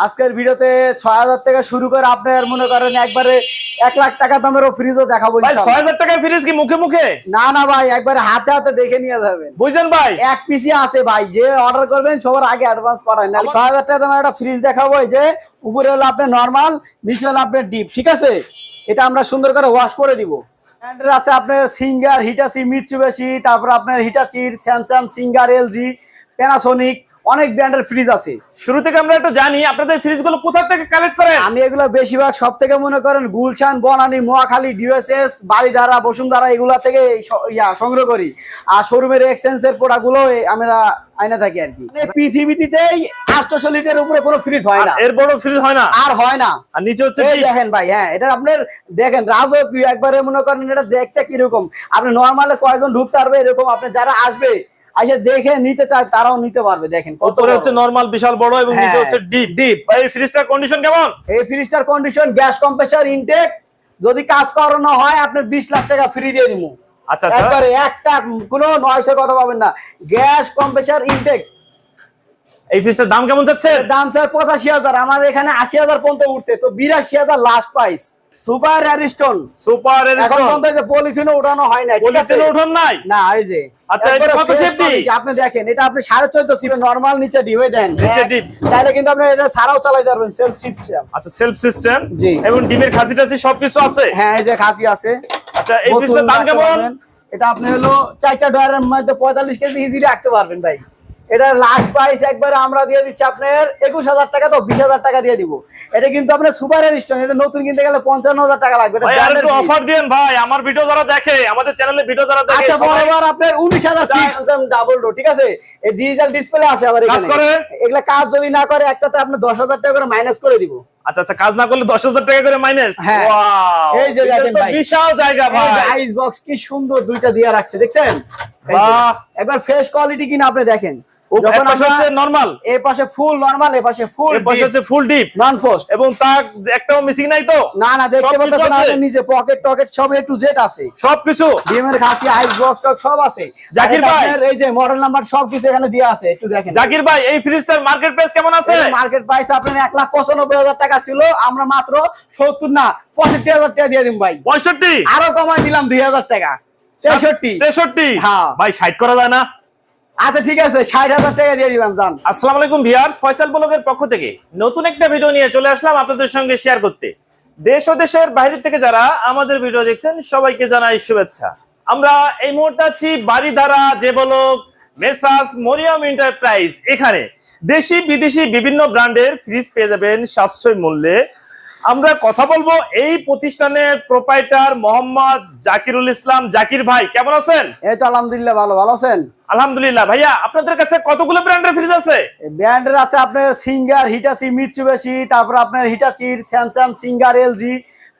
আজকের ভিডিওতে ছয় হাজার থেকে শুরু করে আপনার মনে করেন একবারে এক লাখ টাকা দামেরও ফ্রিজও দেখাবো ছয় হাজার টাকায় ফ্রিজ কি মুখে মুখে? না না ভাই একবারে হাতে হাতে দেখে নিয়ে যাবেন। বুঝছেন ভাই? এক পিসি আছে ভাই যে অর্ডার করবেন সবার আগে অ্যাডভান্স পাঠান না ছয় হাজার টাকা দামের একটা ফ্রিজ দেখাবো এই যে উপরে হলো আপনার নর্মাল নিচে হলো আপনার ডিপ ঠিক আছে? এটা আমরা সুন্দর করে ওয়াশ করে দিব। ব্র্যান্ডের আছে আপনার সিঙ্গার হিটাচি মিচুবেশি তারপর আপনার হিটাচির স্যামসাং সিঙ্গার এলজি প্যানাসোনিক অনেক ব্র্যান্ডের ফ্রিজ আছে। শুরু থেকে আমরা একটু জানি আপনাদের ফ্রিজগুলো কোথা থেকে কালেক্ট করেন? আমি এগুলো বেশিরভাগ সব থেকে মনে করেন গুলশান বনানী মোয়াখালী ডিওএসএস বাড়িধারা বসুন্ধরা এগুলা থেকে ইয়া সংগ্রহ করি। আর শোরুমের এক্সচেঞ্জের আমরা আইনা থাকি আর কি। মানে পৃথিবীতেই আটশো লিটারের উপরে কোনো ফ্রিজ হয় না। এর বড় ফ্রিজ হয় না। আর হয় না। আর নিচে হচ্ছে দেখেন ভাই হ্যাঁ এটা আপনার দেখেন রাজকীয় একবারে মনে করেন এটা দেখতে কীরকম। আপনি নর্মালে কয়জন ঢুকতে পারবে এরকম আপনি যারা আসবে আসে দেখে নিতে চায় তারাও নিতে পারবে দেখেন উপরে হচ্ছে নরমাল বিশাল বড় এবং নিচে হ্যাঁ, হচ্ছে ডিপ। ভাই এই ফ্রিজটার কন্ডিশন কেমন? এই ফ্রিজটার কন্ডিশন গ্যাস কম্প্রেসার ইনটেক যদি কাজ করানো হয় আপনি বিশ লাখ টাকা ফ্রি দিয়ে দিব আচ্ছা আচ্ছা। একবারে একটা কোনো নয়সের কথা পাবেন না। গ্যাস কম্প্রেসার ইনটেক এই ফ্রিজটার দাম কেমন যাচ্ছে? দাম স্যার পঁচাশি হাজার। আমাদের এখানে আশি হাজার পর্যন্ত উঠছে তো বিরাশি হাজার last price super Ariston. Super এখন পলিথিনে উঠানো হয় না পলিথিনে নাই? না এই যে। আচ্ছা, এটা কত fresh আপনি দেখেন এটা আপনি সাড়ে চোদ্দ সিপে নর্মাল নিচে ডিবে দেন। নিচে ডিপ। চাইলে কিন্তু আপনি এটা ছাড়াও চালাই পারবেন সেলফ আচ্ছা সেলফ সিস্টেম জি। এবং ডিমের খাসি টাসি সবকিছু আছে? হ্যাঁ এই যে খাসি আছে। আচ্ছা এই বোতল দাম কেমন? এটা আপনি হলো চারটা ডয়ারের মধ্যে পঁয়তাল্লিশ কেজি ইজিলি রাখতে পারবেন ভাই। এটার লাস্ট প্রাইস একবারে আমরা দিয়ে দিচ্ছি আপনার একুশ হাজার টাকা তো বিশ হাজার টাকা দিয়ে দিব। এটা কিন্তু আপনার সুপার স্টোন এটা নতুন কিনতে গেলে পঞ্চান্ন হাজার টাকা লাগবে এটা। অফার দিন ভাই আমার ভিডিও যারা দেখে আমাদের চ্যানেলে ভিডিও যারা দেখে আচ্ছা বরাবর আপনার উনিশ হাজার ডাবল ডোর ঠিক আছে? এই ডিজিটাল ডিসপ্লে আছে আবার কাজ করে? এগুলা কাজ যদি না করে একটাতে আপনি দশ হাজার টাকা করে মাইনাস করে দিব। আচ্ছা আচ্ছা কাজ না করলে দশ হাজার টাকা করে মাইনাস হ্যাঁ। এই যে ভাই। বিশাল জায়গা ভাই। আইস বক্স কি সুন্দর দুইটা দিয়ে রাখছে দেখছেন? একবার ফ্রেশ কোয়ালিটি কিনা আপনি দেখেন। ও, হচ্ছে নরমাল এই পাশে ফুল নরমাল এই পাশে ফুল এর পাশে হচ্ছে ফুল ডিপ নন ফোস্ট এবং তার একটাও মিসিং নাই তো? না না দেখতে পাচ্ছেন আছে? নিচে পকেট টকেট সব একটু জেট আছে। সবকিছু? ডিমের খাসি আইস বক্স টক সব আছে। জাকির ভাই। এই যে মডেল নাম্বার সব এখানে দেওয়া আছে একটু দেখেন। জাকির ভাই এই ফ্রিজটার মার্কেট প্রাইস কেমন আছে? মার্কেট প্রাইস আপনার এক লাখ পঁচানব্বই হাজার টাকা ছিল আমরা মাত্র সত্তর না পঁয়ষট্টি হাজার টাকা দিয়ে দিন ভাই। পঁয়ষট্টি? আরও কমাই দিলাম দুই হাজার টাকা। তেষট্টি। তেষট্টি? হ্যাঁ। ভাই ষাট করা যায় না। আচ্ছা ঠিক আছে, ষাট হাজার টাকা দিয়ে দিলাম, যান। আসসালামু আলাইকুম ভিউয়ার্স, ফয়সাল ব্লগের পক্ষ থেকে নতুন একটা ভিডিও নিয়ে চলে আসলাম আপনাদের সঙ্গে শেয়ার করতে। দেশ ও দেশের বাইরে থেকে যারা আমাদের ভিডিও দেখছেন, সবাইকে জানাই শুভেচ্ছা। আমরা এই মুহূর্তে আছি বাড়িধারা যে বলক মেসাস মরিয়াম এন্টারপ্রাইজ। এখানে দেশি বিদেশি বিভিন্ন ব্র্যান্ডের ফ্রিজ পেয়ে যাবেন সাশ্রয় মূল্যে আমরা কথা বলব এই প্রতিষ্ঠানের প্রোপাইটার মোহাম্মদ জাকিরুল ইসলাম। জাকির ভাই কেমন আছেন? এই তো আলহামদুলিল্লাহ ভালো ভালো আছেন? আলহামদুলিল্লাহ। ভাইয়া আপনাদের কাছে কতগুলো ব্র্যান্ডের ফ্রিজ আছে? ব্র্যান্ডের আছে আপনার সিঙ্গার হিটাচি মিচুবেশি তারপর আপনার হিটাচির স্যামসাং সিঙ্গার এলজি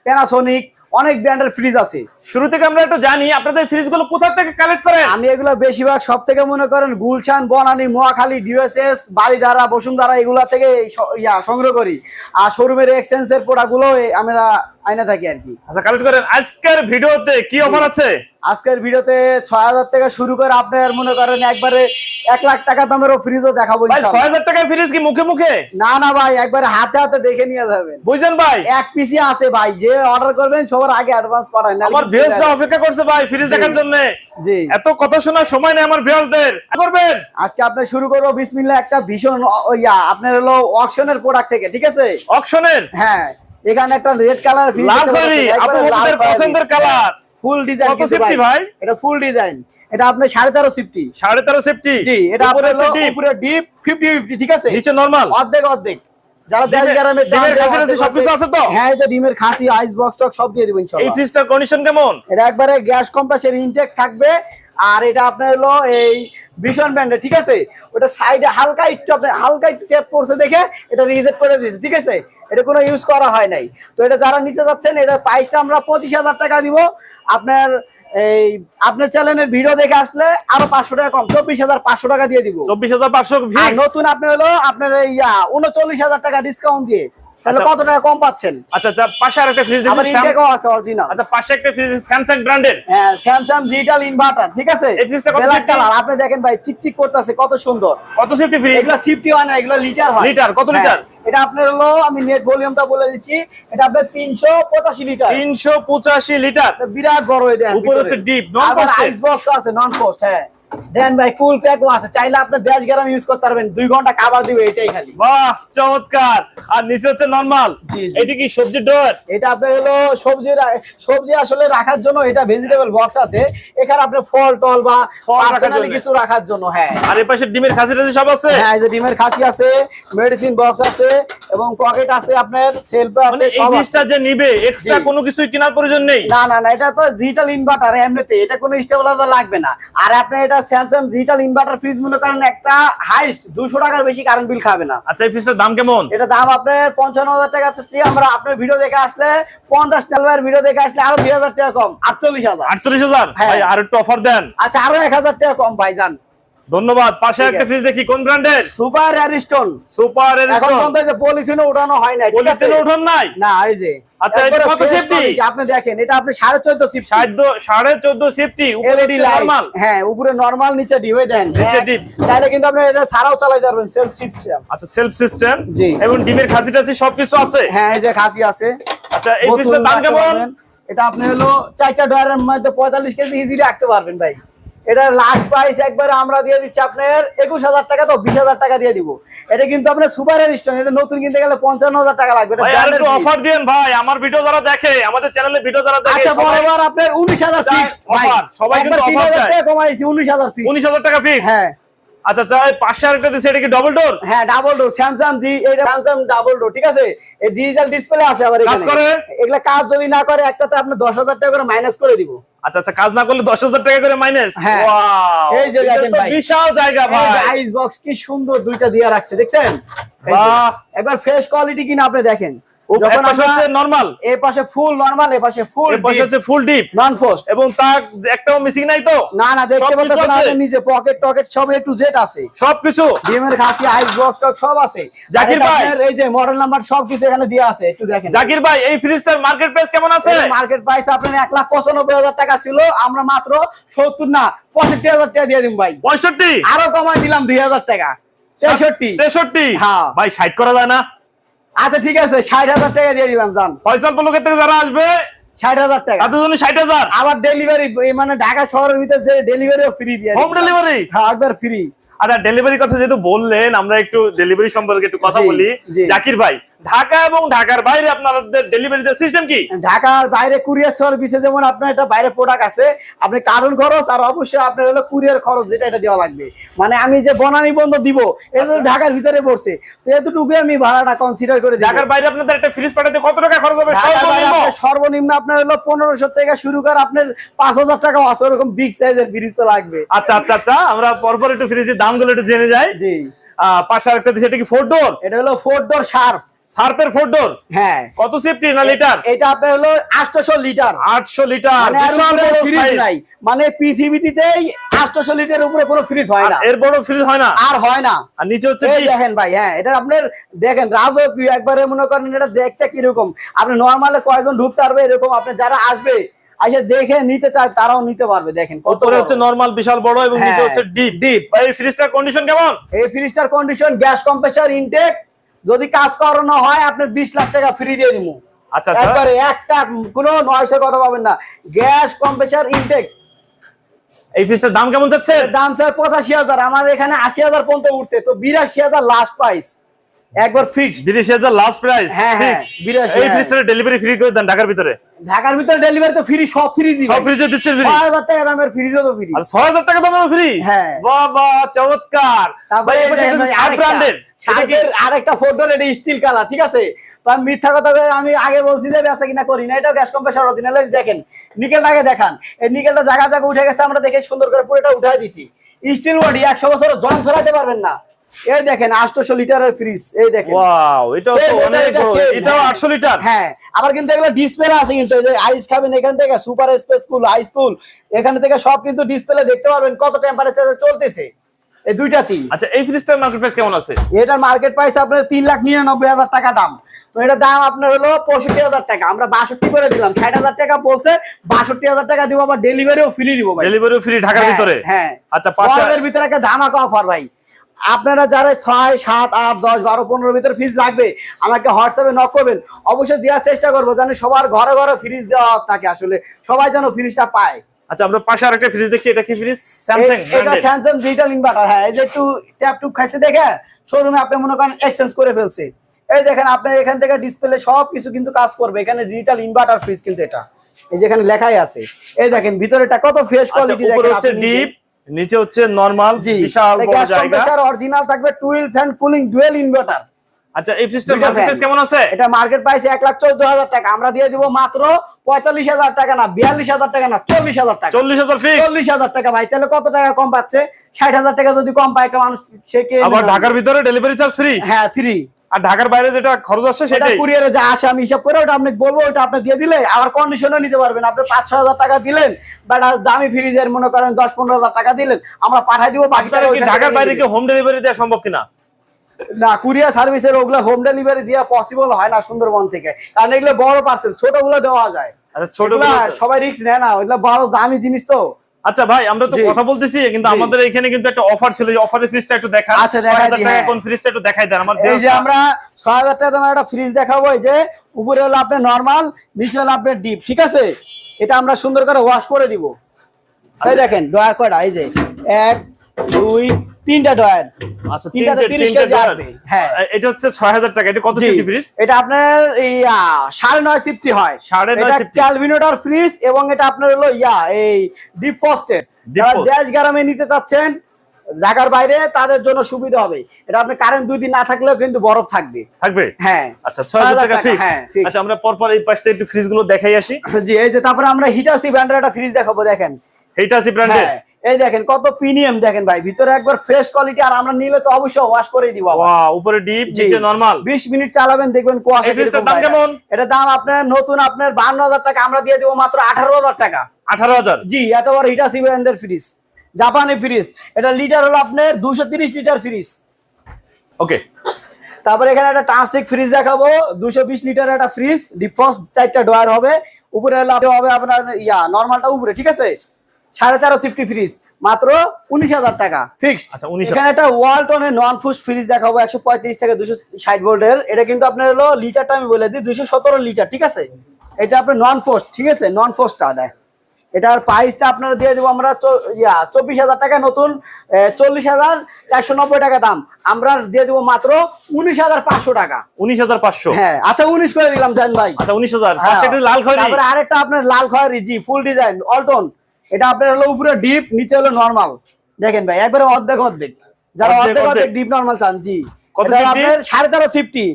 প্যানাসোনিক অনেক ব্র্যান্ডের ফ্রিজ আছে। শুরু থেকে আমরা একটু জানি আপনাদের ফ্রিজগুলো কোথা থেকে কালেক্ট করেন? আমি এগুলো বেশিরভাগ সব থেকে মনে করেন গুলশান বনানী মোয়াখালী ডিএসএস বাড়িধারা বসুন্ধরা এগুলা থেকে ইয়া সংগ্রহ করি। আর শোরুমের এক্সচেঞ্জের প্রোডাক্টগুলো আমরা আইনা থাকি আর কি। আচ্ছা কালেক্ট করেন আজকের ভিডিওতে কি অফার আছে? আজকের ভিডিওতে ছয় হাজার থেকে শুরু করে আপনার মনে করেন একবারে এক লাখ টাকা দামেরও ফ্রিজও দেখাবো ভাই ইনশাআল্লাহ। ছয় হাজার টাকায় ফ্রিজ কি মুখে মুখে? না না ভাই একবারে হাতে হাতে দেখে নিয়ে যাবেন। বুঝছেন ভাই? এক পিসি আছে ভাই যে অর্ডার করবেন সবার আগে অ্যাডভান্স পাঠায় না আমার ভিউয়ার্সরা অপেক্ষা করছে ভাই ফ্রিজ দেখার জন্য। জি। এত কথা শোনার সময় নেই আমার ভিউয়ার্সদের করবেন? আজকে আপনি শুরু করব বিসমিল্লাহ একটা ভীষণ ইয়া আপনার হলো অকশনের প্রোডাক্ট থেকে ঠিক আছে? অকশনের হ্যাঁ। এখানে একটা রেড কালার লাল আপু আপনাদের পছন্দের কালার ফুল ডিজাইন কত ভাই? এটা ফুল ডিজাইন এটা আপনার সাড়ে তেরো সিফটি সাড়ে তেরো সেফটি জি এটা আপনার ডিপ ফিফটি ফিফটি ঠিক আছে? নিচে নরমাল অর্ধেক অর্ধেক। যারা দেশ ডিমের- গ্রামে ডিমের খাসি সবকিছু আছে তো? হ্যাঁ ডিমের খাসি আইস বক্স টক সব দিয়ে দিবেন এই ইনশাআল্লাহ ফ্রিজটার কন্ডিশন কেমন? এটা একবারে গ্যাস কম্প্রেসের ইনটেক থাকবে। আর এটা আপনার হলো এই ভীষণ ব্র্যান্ডের ঠিক আছে? ওটা সাইডে হালকা একটু আপনার হালকা একটু ট্যাপ পড়ছে দেখে এটা রিজেক্ট করে দিয়েছে ঠিক আছে? এটা কোনো ইউজ করা হয় নাই। তো এটা যারা নিতে যাচ্ছেন এটা প্রাইসটা আমরা পঁচিশ হাজার টাকা দিব। আপনার এই আপনার চ্যানেলের ভিডিও দেখে আসলে আরও পাঁচশো টাকা কম চব্বিশ হাজার পাঁচশো টাকা দিয়ে দিব। চব্বিশ হাজার পাঁচশো নতুন আপনার হলো আপনার এই ইয়া উনচল্লিশ হাজার টাকা ডিসকাউন্ট দিয়ে তাহলে আচ্ছা। কত টাকা কম পাচ্ছেন? আচ্ছা আচ্ছা পাশে আরেকটা ফ্রিজ দেখছি ইনটেকও আছে অরিজিনাল আচ্ছা পাশে একটা ফ্রিজ স্যামসাং ব্র্যান্ডের হ্যাঁ স্যামসাং ডিজিটাল ইনভার্টার ঠিক আছে? এই ফ্রিজটা কত safety? আপনি দেখেন ভাই চিকচিক করতেছে কত সুন্দর। কত সেফটি ফ্রিজ এগুলো সিফটি হয় না এগুলো লিটার হয়। লিটার, কত হ্যাঁ, লিটার? এটা আপনার হলো আমি নেট ভলিউমটা বলে দিচ্ছি এটা আপনার তিনশো পঁচাশি লিটার তিনশো পঁচাশি লিটার বিরাট বড় এটা উপরে হচ্ছে deep, non-posted। আইস বক্স আছে নন পোস্ট হ্যাঁ। দেন ভাই কুল প্যাকও আছে। চাইলে আপনি দেশ গ্রাম ইউজ করতে পারবেন। দুই ঘণ্টা খাবার দিবে এটাই খালি। বাহ চমৎকার। আর নিচে হচ্ছে নরমাল জি। কি সবজির ডোর? এটা আপনার হলো সবজি সবজি আসলে রাখার জন্য এটা ভেজিটেবল বক্স আছে। এখানে আপনি ফল টল বা পার্সোনালি কিছু রাখার জন্য হ্যাঁ। আর এই পাশে ডিমের খাসি টাসি সব আছে? হ্যাঁ এই যে ডিমের খাসি আছে মেডিসিন বক্স আছে এবং পকেট আছে আপনার সেলফ মানে আছে এই সব আছে। ফ্রিজটা যে নিবে এক্সট্রা কোনো কিছুই কেনার প্রয়োজন নেই? না না না এটা তো ডিজিটাল ইনভার্টার এমনিতে। এটা কোনো স্টেবিলাইজার লাগবে না। আর আপনি এটা স্যামসাং ডিজিটাল ইনভার্টার ফ্রিজ মনে করেন একটা হাইস্ট দুশো টাকার বেশি কারেন্ট বিল খাবে না। আচ্ছা এই ফ্রিজটার দাম কেমন? এটা দাম আপনার পঞ্চান্ন হাজার টাকা চাচ্ছি আমরা আপনার ভিডিও দেখে আসলে পঞ্চাশ টাকার ভিডিও দেখে আসলে আরও দুই হাজার টাকা কম আটচল্লিশ হাজার। আটচল্লিশ হাজার। আর একটু অফার দেন। আচ্ছা আরও এক হাজার টাকা কম ভাইজান। ধন্যবাদ। পাশে একটা ফ্রিজ দেখি কোন ব্র্যান্ডের সুপার অ্যারিস্টন সুপার এখন এরিস্টন পলিথিনে উঠানো হয় না পলিথিনে নাই? না এই যে। আচ্ছা, এটা কত fresh আপনি দেখেন এটা আপনি সাড়ে চোদ্দ সিফট সাধ্য সাড়ে চোদ্দ সেফটি এলইডি লাইট হ্যাঁ উপরে নরমাল নিচে ডিভে দেন। নিচে হ্যাঁ, ডিপ। চাইলে কিন্তু আপনি এটা ছাড়াও চালাতে পারবেন সেলফ আচ্ছা সেলফ সিস্টেম জি। এবং ডিমের খাসি টাসি সবকিছু আছে? হ্যাঁ এই যে খাসি আছে। আচ্ছা এই বোতল দাম কেমন? এটা আপনি হলো চারটা ডয়ারের মধ্যে পঁয়তাল্লিশ কেজি ইজি রাখতে পারবেন ভাই। এটা লাস্ট প্রাইস একবার আমরা দিয়ে দিচ্ছি আপনার একুশ হাজার টাকা তো বিশ হাজার টাকা দিয়ে দিব। এটা কিন্তু আপনার সুপারের স্টোন এটা নতুন কিনতে গেলে পঞ্চান্ন হাজার টাকা লাগবে। অফার দিন ভাই আমার ভিডিও যারা দেখে আমাদের চ্যানেলে ভিডিও যারা দেখে আচ্ছা বরাবর আপনার উনিশ হাজার চায় সবাই কিন্তু টাকা কমাইছি উনিশ হাজার উনিশ হাজার টাকা ফিক্স হ্যাঁ। আচ্ছা আচ্ছা এই পাশে আরেকটা দিচ্ছে এটা কি ডবল ডোর হ্যাঁ ডাবল ডোর স্যামসাং ডি এটা স্যামসাং ডাবল ডোর ঠিক আছে? এই ডিজিটাল ডিসপ্লে আছে আবার কাজ করে? এগুলা কাজ যদি না করে একটাতে আপনি দশ হাজার টাকা করে মাইনাস করে দিব। আচ্ছা আচ্ছা কাজ না করলে দশ হাজার টাকা করে মাইনাস হ্যাঁ। এই যে দেখেন ভাই। বিশাল জায়গা ভাই। আইস বক্স কি সুন্দর দুইটা দিয়ে রাখছে দেখছেন? বাহ। একবার ফ্রেশ কোয়ালিটি কিনা আপনি দেখেন। যখন পাশে হচ্ছে নরমাল এই পাশে ফুল নরমাল এই পাশে ফুল এর পাশে হচ্ছে ফুল ডিপ নন ফোস্ট এবং তার একটাও মিসিং নাই তো? না না দেখতে পাচ্ছেন আছে? নিচে পকেট টকেট সব এ টু জেড আছে। সবকিছু? ডিমের খাসি আইস বক্স টক সব আছে। জাকির ভাই। এই যে মডেল নাম্বার সব এখানে দেওয়া আছে একটু দেখেন। জাকির ভাই এই ফ্রিজটার মার্কেট প্রাইস কেমন আছে? মার্কেট প্রাইস আপনার এক লাখ পঁচানব্বই হাজার টাকা ছিল আমরা মাত্র সত্তর না পঁয়ষট্টি হাজার টাকা দিয়ে দিন ভাই। পঁয়ষট্টি? আরও কমাই দিলাম দুই হাজার টাকা। তেষট্টি। তেষট্টি? হ্যাঁ। ভাই ষাট করা যায় না। আচ্ছা ঠিক আছে ষাট হাজার টাকা দিয়ে দিলাম যান ফয়সাল পলকের থেকে যারা আসবে ষাট হাজার টাকা। তাদের জন্য ষাট হাজার? আবার ডেলিভারি মানে ঢাকা শহরের ভিতরে যে ডেলিভারিও ফ্রি দিয়ে হোম ডেলিভারি হ্যাঁ একবার ফ্রি আচ্ছা ডেলিভারি কথা যেহেতু বললেন আমরা একটু ডেলিভারি সম্পর্কে একটু কথা বলি। জাকির ভাই ঢাকা এবং ঢাকার বাইরে আপনাদের ডেলিভারি সিস্টেম কি? ঢাকার বাইরে কুরিয়ার সার্ভিসে যেমন আপনার এটা বাইরে প্রোডাক্ট আছে আপনি কারণ খরচ আর অবশ্যই আপনার হলো কুরিয়ার খরচ যেটা এটা দেওয়া লাগবে। মানে আমি যে বনানি বন্ধ দিব এটা তো ঢাকার ভিতরে পড়ছে। তো এতটুকু আমি ভাড়াটা কনসিডার করে ঢাকার বাইরে আপনাদের একটা ফ্রিজ পাঠাতে কত টাকা খরচ হবে? সর্বনিম্ন? আপনার হলো পনেরোশো টাকা শুরু করে আপনার পাঁচ হাজার টাকা আছে ওরকম বিগ সাইজের ফ্রিজ তো লাগবে। আচ্ছা আচ্ছা আচ্ছা আমরা পরপর একটু ফ্রিজের দামগুলো একটু জেনে যাই। জি। পাশে আরেকটা এটা কি ফোর ডোর এটা হলো ফোর ডোর শার্প সার্পের ফোর ডোর হ্যাঁ। কত সেফটি না লিটার এটা আপনার হলো আটশোশো লিটার আটশো লিটার বিশাল উপরে বড় ফ্রিজ নাই। মানে পৃথিবীতেই আটশোশো লিটারের উপরে কোনো ফ্রিজ হয় না। এর বড় ফ্রিজ হয় না? আর হয় না। আর নিচে হচ্ছে এই দেখেন ভাই হ্যাঁ এটা আপনার দেখেন রাজকীয় একবারে মনে করেন এটা দেখতে কীরকম। আপনি নর্মালে কয়জন ঢুকতে পারবে এরকম আপনি যারা আসবে এসে দেখে নিতে চায় তারাও নিতে পারবে দেখেন উপরে হচ্ছে নরমাল বিশাল বড় এবং নিচে হ্যাঁ, হচ্ছে ডিপ deep। এই ফ্রিজটার কন্ডিশন কেমন? এই ফ্রিজটার কন্ডিশন গ্যাস কম্প্রেসার ইনটেক যদি কাজ করানো হয় আপনি বিশ লাখ টাকা ফ্রি দিয়ে দিব আচ্ছা আচ্ছা। একবারে একটা কোনো নয়সের কথা পাবেন না। গ্যাস কম্প্রেসার ইনটেক এই ফ্রিজটার দাম কেমন যাচ্ছে? দাম স্যার পঁচাশি হাজার। আমাদের এখানে আশি হাজার পর্যন্ত উঠছে তো বিরাশি হাজার লাস্ট প্রাইস একবার ফিক্সড হাজার লাস্ট প্রাইস হ্যাঁ, হ্যাঁ, 82, এই হ্যাঁ। ডেলিভারি ফ্রি করে দেন ঢাকার ভিতরে। ঢাকার ভিতরে ডেলিভারি তো ফ্রি সব ফ্রি সব ফ্রিজে দিচ্ছেন ফ্রি ছয় হাজার টাকা দামের ফ্রিজও তো ফ্রি আর ছয় হাজার টাকা দামের ফ্রি হ্যাঁ। বাবা চমৎকার। ভাই, ব্র্যান্ডের এটা আরেকটা ফোল্ডার এটা স্টিল কালার ঠিক আছে? তো মিথ্যা কথা আমি আগে বলছি যে বেচা কিনা করি না। এটাও গ্যাস কম্প্রেসার অরিজিনাল দেখেন। নিকেলটাকে দেখান। এই নিকেলটা জায়গা জায়গা উঠে গেছে আমরা দেখে সুন্দর করে পুরোটা উঠাই দিছি। স্টিল বডি একশো বছর জং ফেলাতে পারবেন না। এই দেখেন আটশোশো লিটারের ফ্রিজ এই দেখেন। ওয়াও এটাও তো অনেক বড়। এটাও। আটশো লিটার? হ্যাঁ আবার কিন্তু এগুলো ডিসপ্লে আছে কিন্তু এই যে আইস খাবেন এখান থেকে super space cool high school এখান থেকে সব কিন্তু ডিসপ্লে দেখতে পারবেন কত টেম্পারেচারে চলতেছে। এই দুইটাতেই আচ্ছা এই ফ্রিজটার মার্কেট প্রাইস কেমন আছে? এটার মার্কেট প্রাইস আপনার তিন লাখ নিরানব্বই হাজার টাকা দাম। তো এটা দাম আপনার হলো পঁয়ষট্টি হাজার টাকা। আমরা বাষট্টি করে দিলাম ষাট হাজার টাকা বলছে বাষট্টি হাজার টাকা দিব আবার ডেলিভারিও ফ্রি দিব ভাই। ডেলিভারি ফ্রি ঢাকার হ্যাঁ, ভিতরে? হ্যাঁ। আচ্ছা গরমের ভিতরে একটা ধামাকা অফার ভাই। আপনারা যারা ছয় সাত আট দশ বারো পনেরো ভিতরে ফ্রিজ লাগবে আমাকে হোয়াটসঅ্যাপে নক করবেন। অবশ্যই দেওয়ার চেষ্টা করব যেন সবার ঘরে ঘরে ফ্রিজ দেওয়া থাকে আসলে। সবাই যেন ফ্রিজটা পায়। আচ্ছা আমরা পাশে আরেকটা ফ্রিজ দেখছি এটা কি ফ্রিজ স্যামসাং এটা স্যামসাং ডিজিটাল ইনভার্টার হ্যাঁ এই যে একটু ট্যাপ টুপ খাইছে দেখে শোরুমে আপনি মনে করেন এক্সচেঞ্জ করে ফেলছে। এই দেখেন আপনার এখান থেকে ডিসপ্লে সব কিছু কিন্তু কাজ করবে এখানে ডিজিটাল ইনভার্টার ফ্রিজ কিন্তু এটা। এই যেখানে লেখাই আছে। এই দেখেন ভিতরেটা কত ফ্রেশ আচ্ছা কোয়ালিটি উপরে হচ্ছে ডিপ নিচে হচ্ছে নরমাল বিশাল বড় গ্যাস জায়গা। অরিজিনাল থাকবে twin fan cooling dual inverter আচ্ছা এই দুইটা মার্কেট। কেমন আছে? এটা মার্কেট প্রাইস এক লাখ চোদ্দ হাজার টাকা। আমরা দিয়ে দিব মাত্র পঁয়তাল্লিশ হাজার টাকা না বিয়াল্লিশ হাজার টাকা না চল্লিশ হাজার টাকা। চল্লিশ হাজার ফিক্স চল্লিশ হাজার টাকা ভাই তাহলে কত টাকা কম পাচ্ছে? ষাট হাজার টাকা যদি কম পায় একটা মানুষ সে কে আবার ঢাকার ভিতরে ডেলিভারি চার্জ ফ্রি হ্যাঁ ফ্রি আর ঢাকার বাইরে যেটা খরচ আসছে সেটা কুরিয়ারে যা আসে আমি হিসাব করে ওটা আপনাকে বলব ওটা আপনি দিয়ে দিলে আবার কন্ডিশনও নিতে পারবেন। আপনি পাঁচ হাজার টাকা দিলেন বাট দামি ফ্রিজের মনে করেন দশ পনেরো হাজার টাকা দিলেন আমরা পাঠাই দিব বাকি ঢাকার বাইরে কি হোম ডেলিভারি দেওয়া সম্ভব কিনা? না কুরিয়ার সার্ভিসের ওগুলো হোম ডেলিভারি দেওয়া পসিবল হয় না সুন্দরবন থেকে। কারণ এগুলো বড় পার্সেল ছোটগুলো দেওয়া যায়। আচ্ছা ছোট সবাই রিস্ক নেয় না ওইগুলো বড় দামি জিনিস তো। আচ্ছা ভাই আমরা তো কথা বলতেছি কিন্তু আমাদের এখানে কিন্তু একটা অফার ছিল যে অফারের ফ্রিজটা একটু দেখান। আচ্ছা, 6000 টাকা হ্যাঁ। কোন ফ্রিজটা একটু দেখাই দেন আমার এই যে আমরা ছয় হাজার টাকা দামের একটা ফ্রিজ দেখাবো এই যে উপরে হলো আপনার নরমাল নিচে হলো আপনার ডিপ ঠিক আছে? এটা আমরা সুন্দর করে ওয়াশ করে দিব। এই দেখেন ডয়ার কয়টা? এই যে এক দুই তিনটা ডয়ার আচ্ছা তিনটাতে 30 কেজি আসবে, হ্যাঁ। এটা হচ্ছে 6000 টাকা এটা কত সিফটি ফ্রিজ? এটা আপনার এই আ, সাড়ে নয় সিফটি হয়। সাড়ে নয় এটা সিফটি। ক্যালভিনোটার ফ্রিজ এবং এটা আপনার হলো ইয়া এই যারা। দেশ গ্রামে নিতে চাচ্ছেন ঢাকার বাইরে তাদের জন্য সুবিধা হবে। এটা আপনি কারেন্ট দুই দিন না থাকলেও কিন্তু বরফ থাকবে। থাকবে? হ্যাঁ। আচ্ছা 6000 টাকা ফিক্স হ্যাঁ। আচ্ছা আমরা পরপর এই পাশে একটু ফ্রিজগুলো দেখাই আসি। জি এই যে তারপরে আমরা হিটাসি ব্র্যান্ডের একটা ফ্রিজ দেখাবো দেখেন। আছে ব্র্যান্ডের এই দেখেন কত প্রিমিয়াম দেখেন ভাই। ভিতরে একবার ফ্রেশ কোয়ালিটি আর আমরা নিলে তো অবশ্যই ওয়াশ করেই দিব। ওয়া উপরে ডিপ নিচে নরমাল 20 মিনিট চালাবেন দেখবেন কুয়াশা এই দাম কেমন? এটা দাম আপনার নতুন আপনার 52000 টাকা আমরা দিয়ে দেবো মাত্র 18000 টাকা। 18000 জি এত বড় হিটাসি ব্র্যান্ডের ফ্রিজ জাপানি ফ্রিজ এটা লিটার হলো আপনার 230 লিটার ফ্রিজ ওকে তারপরে এখানে একটা ট্রান্সটিক ফ্রিজ দেখাবো। 220 লিটার একটা ফ্রিজ ডিফ্রস্ট চারটা ডয়ার হবে। উপরে হলো হবে আপনার ইয়া নরমালটা উপরে ঠিক আছে? সাড়ে তেরো সিফটি ফ্রিজ মাত্র উনিশ হাজার টাকা। ফিক্সড আচ্ছা, 19,000 এখানে একটা ওয়ালটনের নন ফুস ফ্রিজ দেখাবো একশো পঁয়ত্রিশ থেকে দুশো ষাট ভোল্টের। এটা কিন্তু আপনার হলো লিটারটা আমি বলে দিই দুশো সতেরো লিটার ঠিক আছে? এটা আপনার নন ফোস্ট ঠিক আছে? নন ফোস্টটা দেয় এটার প্রাইসটা আপনারা দিয়ে দেবো আমরা ইয়া চব্বিশ হাজার টাকা নতুন চল্লিশ হাজার চারশো নব্বই টাকা দাম। আমরা দিয়ে দেবো মাত্র উনিশ হাজার পাঁচশো টাকা। 19500 হ্যাঁ আচ্ছা উনিশ করে দিলাম জান ভাই। আচ্ছা 19000 হ্যাঁ। পাশে একটা লাল খয়েরি? আরেকটা আপনার লাল খয়েরি জি ফুল ডিজাইন অল্টন এটা আপনার হলো উপরে ডিপ নিচে হলো নর্মাল দেখেন ভাই একবারে অর্ধেক অর্ধেক। যারা অর্ধেক অর্ধেক। ডিপ নর্মাল চান জি। কত আপনার সাড়ে তেরো ফিফটি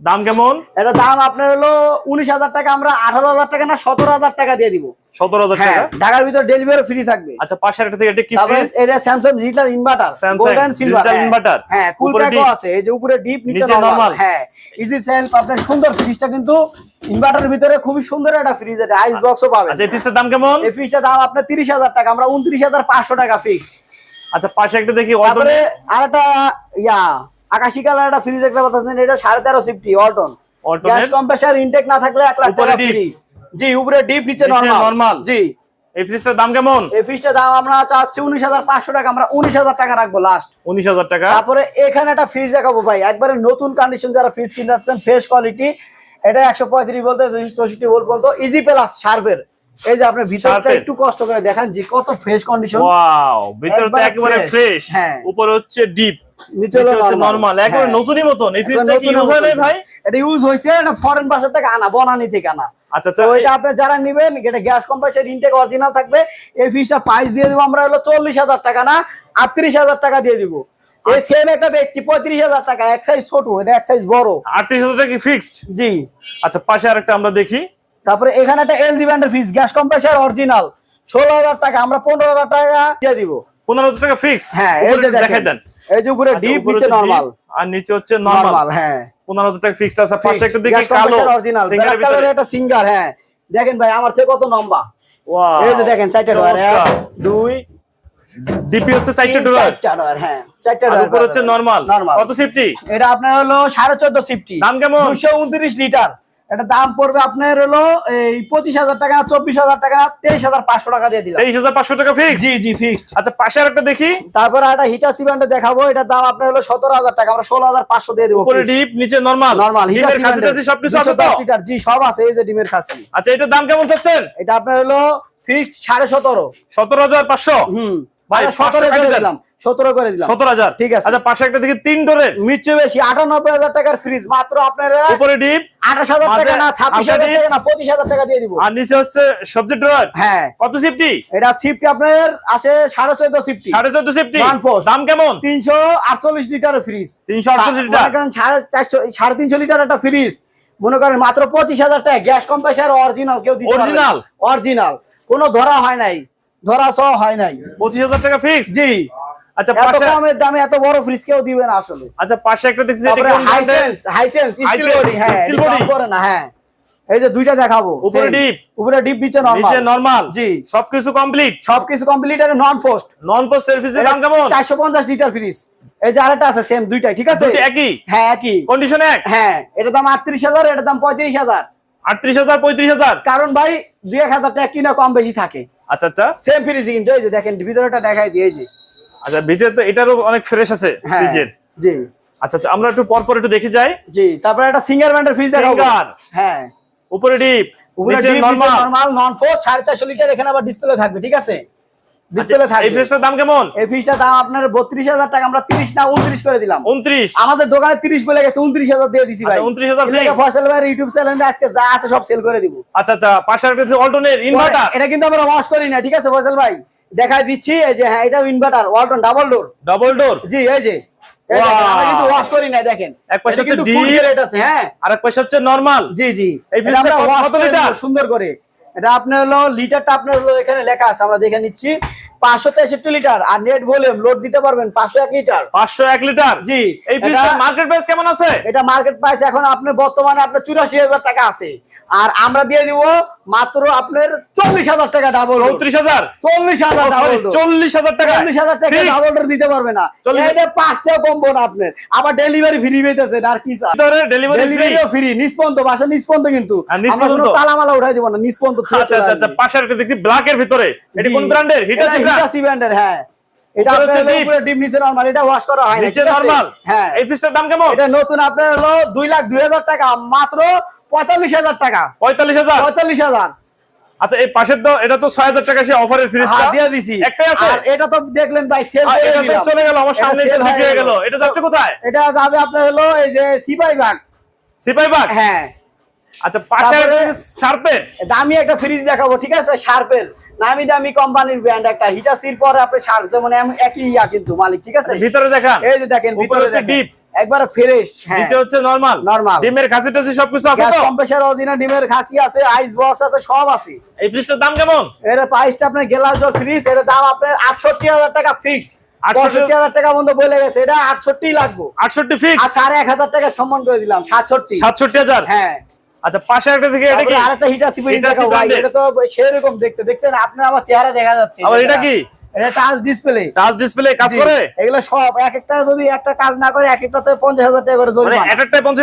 দাম কেমন? এটা দাম আপনার হলো উনিশ হাজার টাকা আমরা আঠারো হাজার টাকা না সতেরো হাজার টাকা দিয়ে দিব। 17000 হ্যাঁ টাকা? ঢাকার ভিতর ডেলিভারি ফ্রি থাকবে। আচ্ছা পাশে একটা থেকে এটা কি এটা Samsung digital inverter golden silver inverter। হ্যাঁ কুল প্যাকও আছে এই যে উপরে ডিপ নিচে নরমাল হ্যাঁ ইজি সেল আপনার সুন্দর ফ্রিজটা কিন্তু ইনভার্টারের ভিতরে খুবই সুন্দর একটা ফ্রিজ এটা আইস বক্সও পাবেন। আচ্ছা এই ফ্রিজটার দাম কেমন? এই ফ্রিজটার দাম আপনার তিরিশ হাজার টাকা আমরা উনত্রিশ হাজার পাঁচশো টাকা ফিক্স আচ্ছা পাশে একটা দেখি তারপরে আরেকটা ইয়া আকাশি কালার একটা ফ্রিজ একটা পাচ্ছেন এটা সাড়ে তেরো CFT Alton Alton gas? Compressor intake না থাকলে এক লাখ টাকা ফ্রি জি উপরে ডিপ নিচে নরমাল জি। এই ফ্রিজটার দাম কেমন? এই ফ্রিজটার দাম আমরা চাচ্ছি উনিশ হাজার পাঁচশো টাকা আমরা উনিশ হাজার টাকা রাখব লাস্ট 19000 টাকা? তারপরে এখানে একটা ফ্রিজ দেখাবো ভাই একবারে নতুন কন্ডিশন যারা ফ্রিজ কিনতে যাচ্ছেন ফ্রেশ কোয়ালিটি এটা একশো পঁয়ত্রিশ বলতে দুইশো চৌষট্টি ভোল্ট পর্যন্ত ইজি প্লাস শার্পের এই যে আপনার ভিতরটা একটু কষ্ট করে দেখেন যে কত ফ্রেশ কন্ডিশন ওয়াও ভিতরে তো একবারে একেবারে ফ্রেশ হ্যাঁ। উপরে হচ্ছে ডিপ নিচে হচ্ছে নরমাল একেবারে হ্যাঁ। নতুনই মতন। এই কি ইউজ হয় নাই ভাই? এটা ইউজ হয়েছে এটা ফরেন ভাষা থেকে আনা বনানি থেকে আনা। আচ্ছা আচ্ছা এটা আপনি যারা নিবেন এটা গ্যাস কম্প্রেসার ইনটেক অরিজিনাল থাকবে। এই ফিসটা প্রাইস দিয়ে দিব আমরা হলো চল্লিশ হাজার টাকা না আটত্রিশ হাজার টাকা দিয়ে দিব। এই সেম একটা দেখছি পঁয়ত্রিশ হাজার টাকা এক সাইজ ছোট এটা এক সাইজ বড়। আটত্রিশ হাজার টাকা ফিক্সড জি। আচ্ছা পাশে আরেকটা আমরা দেখি। তারপরে এখানে একটা এলজি ব্র্যান্ডের ফিস গ্যাস কম্প্রেসার অরিজিনাল ষোলো হাজার টাকা আমরা পনেরো হাজার টাকা দিয়ে দিব। পনেরো হাজার টাকা ফিক্সড হ্যাঁ এই যে দেখাই দেন। এই যে উপরে আচ্ছা, ডিপ নিচে নরমাল আর নিচে হচ্ছে নরমাল হ্যাঁ। টাকা ফিক্সড আছে পাশে একটা গ্যাস কালো। অরিজিনাল ব্ল্যাক কালারের একটা সিঙ্গার হ্যাঁ। দেখেন ভাই আমার থেকে কত লম্বা? Wow, এই যে দেখেন চারটা চমৎকার। দুই ডিপি হচ্ছে চারটে ডলার ডোয়ার হ্যাঁ চারটা উপর হচ্ছে নরমাল কত সিফটি এটা আপনার হলো সাড়ে চোদ্দ সিফটি দাম কেমন? দুশো উনত্রিশ লিটার। এটা দাম পড়বে আপনার হলো এই পঁচিশ হাজার টাকা চব্বিশ হাজার টাকা তেইশ হাজার পাঁচশো টাকা দিয়ে দিলাম। তেইশ হাজার পাঁচশো টাকা ফিক্স জি জি ফিক্সড আচ্ছা পাশে আর একটা দেখি। তারপর একটা হিটার সিমেন্টে দেখাবো এটার দাম আপনার হলো সতেরো হাজার টাকা আমরা ষোলো হাজার পাঁচশো দিয়ে দেবো ডিপ নিচে নরমাল নর্মাল হিটার খাসি সবকিছু আছে তো? জি সব আছে এই যে ডিমের খাসি। আচ্ছা এটার দাম কেমন চাচ্ছেন? এটা আপনার হলো ফিক্সড সাড়ে সতেরো। সতেরো হাজার পাঁচশো? হুম ভাই, সতেরো 500 দিলাম। সতেরো করে দিলাম। সতেরো হাজার। ঠিক আছে। আচ্ছা পাশে একটা দেখি তিন ডোরের। মিচ্ছু বেশি আটানব্বই হাজার টাকার ফ্রিজ মাত্র আপনার উপরে ডিপ আঠাশ হাজার টাকা না ছাব্বিশ হাজার টাকা না পঁচিশ হাজার টাকা দিয়ে দিব। আর নিচে হচ্ছে সবজি ড্রয়ার। হ্যাঁ। কত সিফটি এটা সিফটি আপনার আসে সাড়ে চোদ্দ সিফটি সাড়ে চোদ্দ সিফটি দাম কেমন? তিনশো আটচল্লিশ লিটারের ফ্রিজ তিনশো আটষট্টি লিটার। করেন সাড়ে চারশো সাড়ে তিনশো লিটার একটা ফ্রিজ মনে করেন মাত্র পঁচিশ হাজার টাকা। গ্যাস কম্প্রেসার অরিজিনাল কেউ অরিজিনাল অরিজিনাল কোনো ধরা হয় নাই। ধরা সহ হয় নাই। পঁচিশ হাজার টাকা ফিক্স জি। আচ্ছা এত কমের দামে এত বড় ফ্রিজ কেউ আসলে। আচ্ছা পাশে একটা দেখছি এটা কোন হাইসেন্স হাইসেন্স স্টিল বডি হ্যাঁ steel steel বডি করে না হ্যাঁ। এই যে দুইটা দেখাবো উপরে same। উপরে ডিপ নিচে নরমাল নিচে নরমাল জি। সবকিছু কমপ্লিট সবকিছু কমপ্লিট আর নন পোস্ট নন পোস্টের ফিসের দাম কেমন? 450 লিটার ফ্রিজ এই যে আরেকটা আছে সেম দুইটাই ঠিক আছে? একই? হ্যাঁ একই। কন্ডিশন এক? হ্যাঁ দাম 38000 দাম 35000 আটত্রিশ হাজার পঁয়ত্রিশ হাজার? কারণ ভাই দুই এক হাজার টাকা কিনা কম বেশি থাকে। আচ্ছা আচ্ছা। সেম ফ্রিজ কিন্তু এই যে দেখেন ভিতরটা দেখাই দিয়ে এই যে আচ্ছা ভিতরে তো এটারও অনেক ফ্রেশ আছে হ্যাঁ ফ্রিজের জি। আচ্ছা আচ্ছা আমরা একটু পর পর একটু দেখে যাই। জি তারপরে একটা সিঙ্গার ব্র্যান্ডের ফ্রিজ দেখাবো। হ্যাঁ। উপরে ডিপ উপরে নিচে normal normal non frost 450 litre এখানে আবার ডিসপ্লে থাকবে ঠিক আছে? ডিসপ্লে আচ্ছা, এই থাকবে। ফ্রিজটার দাম কেমন? এই ফ্রিজটার দাম আপনার 32000 টাকা আমরা 30 না 29 করে দিলাম। উনত্রিশ। আমাদের দোকানে 30 বলে গেছে 29000 দিয়ে দিছি ভাই। আচ্ছা, 29,000 এর লেগে fix। ফয়সাল ভাই ইউটিউব চ্যানেলে আজকে যা আছে সব সেল করে দিব। আচ্ছা আচ্ছা পাশে একটা অল্টনের ইনভার্টার এটা কিন্তু আমরা ওয়াশ করি না ঠিক আছে ফয়সাল ভাই? দেখাই দিচ্ছি এই যে হ্যাঁ এটা inverter Walton double door double door জি এই যে কিন্তু ওয়াশ করি না দেখেন। এক পাশে হচ্ছে হ্যাঁ। আর এক পাশে হচ্ছে নরমাল জি জি। এই ফ্রিজটা কত- লিটার? সুন্দর করে। এটা আপনার হলো লিটারটা আপনার হলো এখানে লেখা আছে আমরা দেখে নিচ্ছি। পাঁচশো তেষট্টি লিটার আর নেট ভলিউম লোড দিতে পারবেন পাঁচশো এক লিটার। পাঁচশো এক লিটার? জি। এই মার্কেট প্রাইস কেমন আছে? এটা মার্কেট প্রাইস এখন আপনার বর্তমানে আপনার চুরাশি হাজার টাকা আছে। আর আমরা দিয়ে দিব মাত্র আপনার চল্লিশ হাজার টাকা ডাবল চৌত্রিশ হাজার? চল্লিশ হাজার চল্লিশ হাজার টাকা। চল্লিশ হাজার টাকা ডাবল দিতে পারবে না। এটা পাঁচটা কমবো না আপনার। আবার ডেলিভারি ফ্রি আর কি স্যার ডেলিভারি ফ্রি নিষ্পন্ত বাসা নিষ্পন্ত কিন্তু। আর নিষ্পন্ত? আমরা মালা উঠাই দিব না নিষ্পন্ত আচ্ছা আচ্ছা আচ্ছা পাশে একটা দেখছি ব্ল্যাক এর ভিতরে। এটা কোন ব্র্যান্ডের এটা হিটাচি ব্র্যান্ডের হ্যাঁ। এটা আপনার হচ্ছে হলো deep। উপরে ডিপ নিচে নরমাল এটা ওয়াশ করা হয় নিচে নরমাল হ্যাঁ। এই ফ্রিজটার দাম কেমন? এটা নতুন আপনার হলো দুই লাখ দুই হাজার টাকা মাত্র পঁয়তাল্লিশ হাজার টাকা। পঁয়তাল্লিশ হাজার? পঁয়তাল্লিশ হাজার। আচ্ছা এই পাশের তো এটা তো ছয় হাজার টাকা সে অফারের ফ্রিজটা হ্যাঁ, দিয়ে দিছি। একটাই আছে? আর এটা তো দেখলেন ভাই সেল এটা তো চলে গেল আমার সামনে এটা বিক্রি হয়ে গেল। এটা যাচ্ছে কোথায়? এটা যাবে আপনার হলো এই যে সিপাই বাগ সিপাই বাগ হ্যাঁ। আচ্ছা পাশে দামি একটা ফ্রিজ দেখাবো ঠিক আছে? শার্পের নামি দামি কোম্পানির ব্র্যান্ড একটা পরে আপনি শার্প যেমন একই ইয়া কিন্তু মালিক ঠিক আছে? ভিতরে দেখান। এই যে দেখেন ভিতরে হচ্ছে ডিপ। একবারে ফ্রেশ হ্যাঁ। নিচে হচ্ছে নরমাল Normal। ডিমের খাসি টাসি সবকিছু আছে তো? কম্প্রেসার অরিজিনাল ডিমের খাসি আছে আইস বক্স আছে সব আছে। এই ফ্রিজটার দাম কেমন? এর প্রাইসটা আপনার গ্লাস ডোর ফ্রিজ এর দাম আপনার আটষট্টি হাজার টাকা ফিক্সড 68 হাজার টাকা মতো বলে গেছে এটা আটষট্টি লাগবে। আটষট্টি ফিক্স আর এক হাজার টাকা সম্মান করে দিলাম সাতষট্টি। সাতষট্টি হাজার? হ্যাঁ। আচ্ছা পাশে একটা থেকে এটা কি? আরেকটা ফ্রিজ ভাই এটা তো সেরকম দেখতে। দেখছেন আপনার আমার চেহারা দেখা যাচ্ছে আবার এটা কি? এটা টাচ ডিসপ্লে টাচ ডিসপ্লে কাজ করে? এগুলো সব এক একটা যদি একটা কাজ না করে এক একটাতে পঞ্চাশ হাজার টাকা করে মানে জরিমানা এক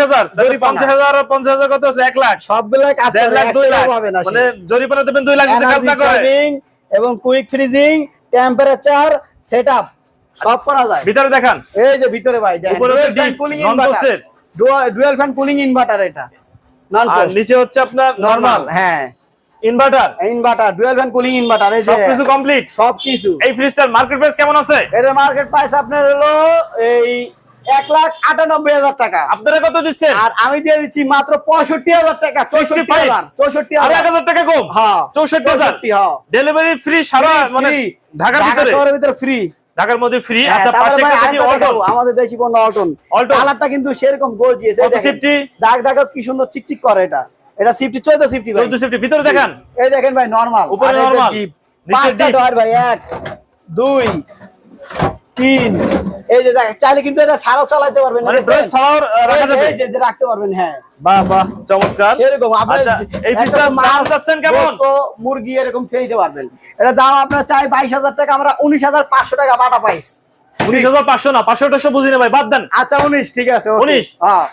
হাজার? জরিমানা। পঞ্চাশ হাজার আর পঞ্চাশ হাজার কত হচ্ছে? এক লাখ। সবগুলো কাজ দেড় করে লাখ দুই লাখ। একটাও পাবে না। মানে জরিমানা দেবেন দুই লাখ যদি কাজ না করে। এবং কুইক ফ্রিজিং টেম্পারেচার সেটআপ সব করা যায়। ভিতরে দেখান। এই যে ভিতরে ভাই দেখেন উপরে cooling inverter dual fan cooling inverter এটা। আর নিচে হচ্ছে আপনার নরমাল হ্যাঁ। Inverter inverter dual fan cooling inverter এই যে সবকিছু কমপ্লিট সবকিছু। এই ফ্রিজটার মার্কেট প্রাইস কেমন আছে? এর মার্কেট প্রাইস আপনার হলো এই এক লাখ আটানব্বই হাজার টাকা। আপনারা কত দিচ্ছেন? আর আমি দিয়ে দিচ্ছি মাত্র পঁয়ষট্টি হাজার টাকা চৌষট্টি হাজার। চৌষট্টি হাজার। হাজার টাকা কম? হ্যাঁ চৌষট্টি হাজার? হ্যাঁ। ডেলিভারি ফ্রি সারা মানে ঢাকার ভিতরে? শহরের ভিতরে ফ্রি ঢাকার মধ্যে ফ্রি হ্যাঁ, আচ্ছা পাশে একটা দেখি অল্টন আমাদের দেশি পণ্য অল্টন Alton। কালারটা কিন্তু সেরকম গর্জিয়াস কত safety? দাগ দাগ কি সুন্দর চিকচিক করে এটা। এটা সিফটি চোদ্দ সিফটি ভাই। চৌদ্দ সিফটি ভিতরে দেখেন। এই দেখেন ভাই নরমাল উপরে নরমাল নিচে deep। ভাই এক দুই তিন। এই যে দেখেন চাইলে কিন্তু এটা ছাড়াও চালাতে পারবেন মানে ড্রেস ছাড়াও রাখা যাবে? এই যে যে রাখতে পারবেন হ্যাঁ। বাহ বাহ চমৎকার। আপনার আচ্ছা এই দাম চাচ্ছেন কেমন? মুরগি এরকম ছেড়ে দিতে পারবেন। এটা দাম আপনার চাই বাইশ হাজার টাকা আমরা উনিশ হাজার পাঁচশো টাকা বাটা পাইস। উনিশ হাজার পাঁচশো না পাঁচশো টাশো বুঝি না ভাই বাদ দেন। আচ্ছা উনিশ ঠিক আছে okay। 19? হ্যাঁ।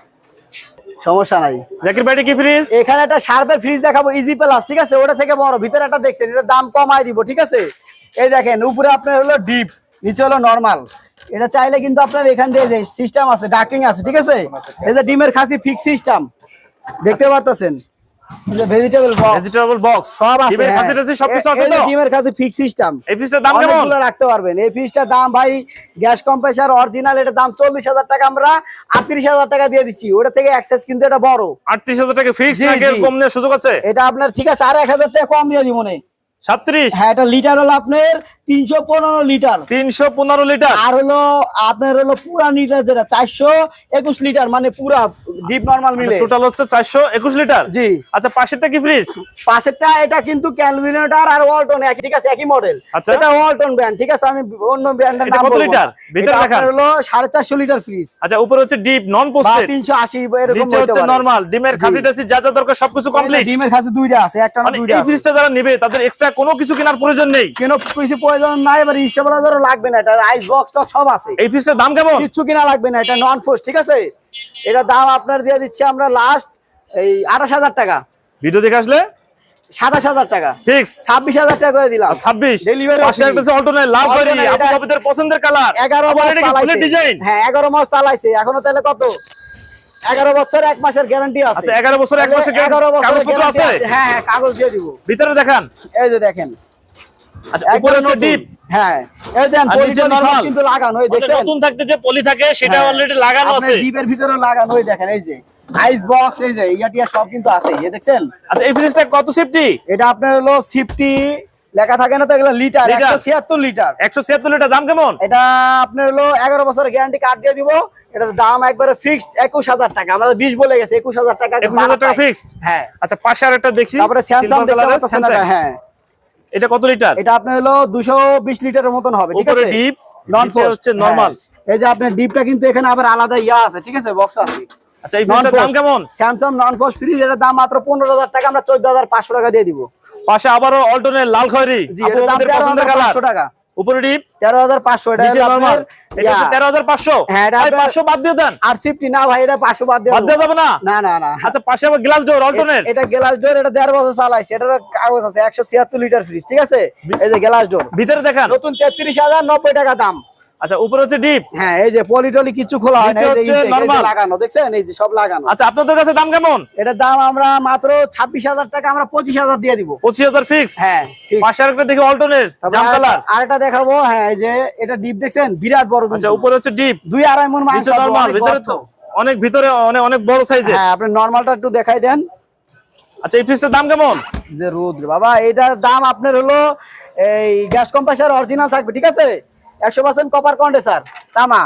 সমস্যা নাই। জাকির ভাই কি ফ্রিজ এখানে একটা শার্পের ফ্রিজ দেখাবো ইজি প্লাস ঠিক আছে? ওটা থেকে বড় ভিতরে একটা দেখছেন এটা দাম কমাই দিব ঠিক আছে? এই দেখেন উপরে আপনার হলো ডিপ নিচে হলো নরমাল এটা চাইলে কিন্তু আপনার এখান দিয়ে যে সিস্টেম আছে ডাকিং আছে ঠিক আছে? এই যে ডিমের খাসি ফিক্স সিস্টেম দেখতে পারতেছেন? ভেজিটেবল বক্স ভেজিটেবল বক্স সব আছে। ডিমের। খাসি টাসি সবকিছু এ- আছে তো। ডিমের কাছে ফিক্স সিস্টেম এই ফ্রিজটার দাম কেমন? অনেকগুলো রাখতে পারবেন। এই ফ্রিজটার দাম ভাই গ্যাস কম্প্রেসার অরিজিনাল এটার দাম চল্লিশ হাজার টাকা। আমরা আটত্রিশ হাজার টাকা দিয়ে দিচ্ছি। ওটা থেকে অ্যাক্সেস কিন্তু এটা বড়। আটত্রিশ হাজার টাকা ফিক্স নাকি কম নেওয়ার সুযোগ আছে? এটা আপনার ঠিক আছে আর এক হাজার টাকা কম দিয়ে দিব মনে সাত্রিশ হ্যাঁ এটা লিটার হলো আপনার তিনশো পনেরো লিটার। তিনশো পনেরো লিটার? আর হলো আপনার হলো পুরা লিটার যেটা চারশো একুশ লিটার মানে পুরা ডিপ নর্মাল মিলে। টোটাল হচ্ছে চারশো একুশ লিটার? জি। আচ্ছা পাশেরটা কি ফ্রিজ পাশেরটা এটা কিন্তু ক্যালভিনেটার আর ওয়ালটন একই ঠিক আছে একই মডেল আচ্ছা। এটা ওয়ালটন ব্র্যান্ড ঠিক আছে আমি অন্য ব্র্যান্ডের নাম কত লিটার? ভিতরে হলো সাড়ে চারশো লিটার ফ্রিজ আচ্ছা উপরে হচ্ছে ডিপ নন পোস্টেড তিনশো আশি এরকম হচ্ছে পারে। ডিমের খাসি টাসি যা যা দরকার সবকিছু কমপ্লিট ডিমের কাছে দুইটা আছে একটা না মানে দুইটা এই ফ্রিজটা যারা নিবে তাদের এক্সট্রা কোনো কিছু কেনার প্রয়োজন নেই। কেন কিছু প্রয়োজন নাই এবার ইনস্টাবলা লাগবে না এটা আইস বক্স টক সব আছে। এই ফ্রিজটার দাম কেমন? কিচ্ছু কিনা লাগবে না এটা নন ফোর্স ঠিক আছে? এটা দাম আপনার দিয়ে দিচ্ছি আমরা লাস্ট এই আঠাশ হাজার টাকা। ভিডিও দেখে আসলে? সাতাশ হাজার টাকা। ফিক্স ছাব্বিশ হাজার টাকা করে দিলাম। ছাব্বিশ? Delivery পাশে free। একটা আছে অল্টারনেট লাল খয়েরি Alternate, আপু এটা- আপনাদের পছন্দের কালার এগারো ডিজাইন হ্যাঁ এগারো মাস চালাইছে। এখনও তাহলে কত? এগারো বছর এক মাসের গ্যারান্টি আছে। আচ্ছা, 11 বছর, এক মাসের এগারো বছর কাগজপত্র আছে? হ্যাঁ হ্যাঁ কাগজ দিয়ে দিব। ভিতরে দেখান। এই যে দেখেন। আচ্ছা উপরে হচ্ছে ডিপ। হ্যাঁ। এই দেন টলি কিন্তু লাগানো এই দেখছেন নতুন থাকতে যে পলি থাকে সেটা হ্যাঁ। অলরেডি লাগানো আছে। ডিপের ভিতরে লাগানো দেখেন এই যে। আইস বক্স এই যে ইয়াটিয়া সব কিন্তু আছে এই দেখছেন? আচ্ছা এই ফ্রিজটা কত সেফটি এটা আপনার হলো সিফটি লেখা থাকে না তো এগুলো লিটার লিটার। একশো ছিয়াত্তর লিটার একশো ছিয়াত্তর লিটার দাম কেমন? এটা আপনার হলো এগারো বছরের গ্যারান্টি কার্ড দিয়ে দিব। এটার দাম একবারে ফিক্সড একুশ হাজার টাকা। আমাদের বিশ বলে গেছে একুশ হাজার টাকা। একুশ হাজার টাকা ফিক্সড হ্যাঁ। আচ্ছা পাশে আর একটা দেখছি তারপরে স্যামসাং দেখতে। হ্যাঁ। এটা কত লিটার? এটা আপনার হলো দুশো বিশ লিটারের মতন হবে ঠিক আছে? ডিপ নন হচ্ছে নরমাল এই যে আপনার ডিপটা কিন্তু এখানে আবার আলাদা ইয়া আছে ঠিক আছে? বক্স আছে। আচ্ছা এই ফ্রিজের দাম কেমন? স্যামসাং নন ফোর্স ফ্রিজ এর দাম মাত্র পনেরো হাজার টাকা আমরা চোদ্দ হাজার পাঁচশো টাকা দিয়ে দিব। পাশে আবারও অল্টনের লাল খয়েরি। আপনাদের পছন্দের কালার? পাঁচশো টাকা। উপরে ডিপ তেরো হাজার পাঁচশো এটা নিচে নরমাল এটা হচ্ছে ইয়া, তেরো হাজার পাঁচশো। হ্যাঁ, এটা আপনার- পাঁচশো বাদ দিয়ে দেন। আর সিফটি না ভাই এটা পাঁচশো বাদ দিয়ে বাদ যাবে না? না না না। আচ্ছা পাশে আবার গ্লাস ডোর এটা গ্লাস ডোর এটা বছর চালাইছে এটার কাগজ আছে একশো ছিয়াত্তর লিটার ফ্রিজ ঠিক আছে? এই যে গ্লাস ডোর ভিতরে দেখেন। নতুন তেত্রিশ হাজার নব্বই টাকা দাম। আচ্ছা উপরে হচ্ছে ডিপ? হ্যাঁ এই যে পলিটলি কিছু খোলা হয় না, এই যে হচ্ছে intake, এই যে normal। লাগানো দেখছেন? এই যে সব লাগানো। আচ্ছা আপনাদের কাছে দাম কেমন? এটার দাম আমরা মাত্র ছাব্বিশ হাজার টাকা আমরা পঁচিশ হাজার দিয়ে দিব। পঁচিশ হাজার ফিক্স হ্যাঁ পাশে আরেকটা দেখি অল্টারনেট আরেকটা- দেখাবো হ্যাঁ এই যে এটা ডিপ দেখছেন? বিরাট বড় আচ্ছা উপরে হচ্ছে ডিপ দুই আড়াই মন নরমাল ভিতরে তো অনেক ভিতরে অনেক অনেক বড় সাইজের হ্যাঁ আপনি নরমালটা একটু দেখাই দেন। আচ্ছা এই ফ্রিজটার দাম কেমন? যে রুদ্র বাবা এটার দাম আপনার হলো এই গ্যাস কম্প্রেসার অরিজিনাল থাকবে ঠিক আছে? একশো পার্সেন্ট কপার কন্ডেসার তামা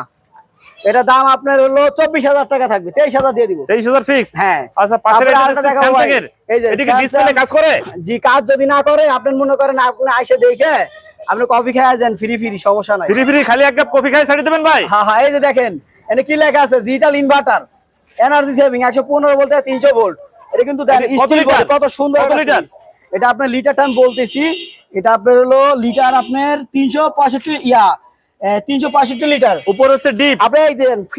এটা দাম আপনার হলো চব্বিশ হাজার টাকা থাকবে তেইশ হাজার দিয়ে দিব। তেইশ হাজার ফিক্স হ্যাঁ। আচ্ছা পাশের ডিসপ্লে কাজ করে? জি কাজ যদি না করে আপনি মনে করেন আপনি আইসে দেখে আপনি কফি খেয়ে যান ফ্রি ফ্রি সমস্যা নাই। ফ্রি ফ্রি খালি এক কাপ কফি খাই ছাড়ি দেবেন ভাই? হ্যাঁ হ্যাঁ এই যে দেখেন এনে কি লেখা আছে? ডিজিটাল ইনভার্টার এনার্জি সেভিং একশো পনেরো বলতে তিনশো ভোল্ট এটা কিন্তু body, কত সুন্দর কত লিটার? এটা আপনার লিটারটা আমি বলতেছি। এটা আপনার হলো লিটার আপনার তিনশো পঁয়ষট্টি ইয়া তিনশো পঁয়ষট্টি লিটার উপরে হচ্ছে ডিপ। আপনি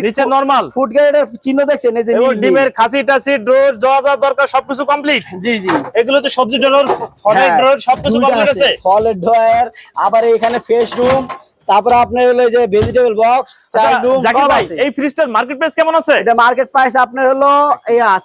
নিচে নরমাল ফুড গ্রেডের চিহ্ন দেখছেন? এই যে এবং নীল নীল। ডিমের খাসি টাসি ড্রোর যা যা দরকার সবকিছু কমপ্লিট জি জি। এগুলো তো সবজি ড্রোর ফলের হ্যাঁ, ড্রোর সবকিছু কমপ্লিট আছে। ফলের ড্রয়ার আবার এখানে ফ্রেশ রুম তারপরে আপনার হলো যে ভেজিটেবল বক্স আচ্ছা, ভাই আছে। এই ফ্রিজটার মার্কেট প্রাইস কেমন আছে? এটা মার্কেট প্রাইস আপনার হলো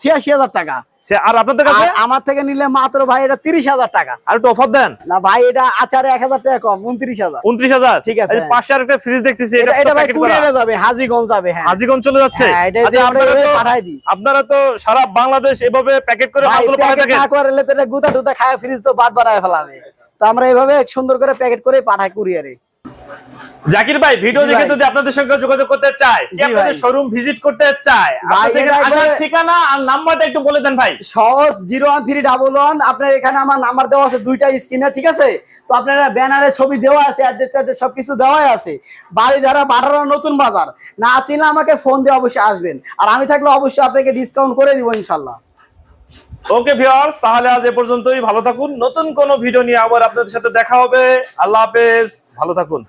ছিয়াশি হাজার টাকা। সে- আর আপনাদের কাছে? আমার থেকে নিলে মাত্র ভাই এটা তিরিশ হাজার টাকা। আর একটু অফার দেন। না ভাই এটা আচারে এক হাজার টাকা কম উনত্রিশ হাজার। উনত্রিশ হাজার? ঠিক আছে। পাশে আর একটা ফ্রিজ দেখতেছি এটা ভাই প্যাকেট করা। কুরিয়ারে যাবে হাজিগঞ্জ যাবে হ্যাঁ। হাজিগঞ্জ চলে যাচ্ছে? হ্যাঁ, এটা আচ্ছা আপনারা তো পাঠাই দিই। আপনারা তো সারা বাংলাদেশ এভাবে প্যাকেট করে মালগুলো পাঠায় থাকেন? না করলে তো এটা গুতা টুতা খায় ফ্রিজ তো বাদ বাড়ায় ফেলাবে। তো আমরা এভাবে সুন্দর করে প্যাকেট করে পাঠাই কুরিয়ারে। জাকির ভাই ভিডিও দেখে যদি আপনাদের সঙ্গে যোগাযোগ করতে চায় কি আপনাদের শোরুম ভিজিট করতে চায় আপনাদের ঠিকানা আর নাম্বারটা একটু বলে দেন ভাই। সহজ zero one three double one আপনার এখানে আমার নাম্বার দেওয়া আছে দুইটা স্ক্রিনে ঠিক আছে? তো আপনারা ব্যানারে ছবি দেওয়া আছে অ্যাড্রেস ট্যাড্রেস সবকিছু দেওয়াই আছে। বাড়ি ধারা বাটারা নতুন বাজার। না চিনলে আমাকে ফোন দিয়ে অবশ্যই আসবেন। আর আমি থাকলে অবশ্যই আপনাকে ডিসকাউন্ট করে দিব ইনশাল্লাহ। ওকে ভিউয়ার্স তাহলে আজ এ পর্যন্তই। ভালো থাকুন। নতুন কোনো ভিডিও নিয়ে আবার আপনাদের সাথে দেখা হবে। আল্লাহ হাফেজ। ভালো থাকুন।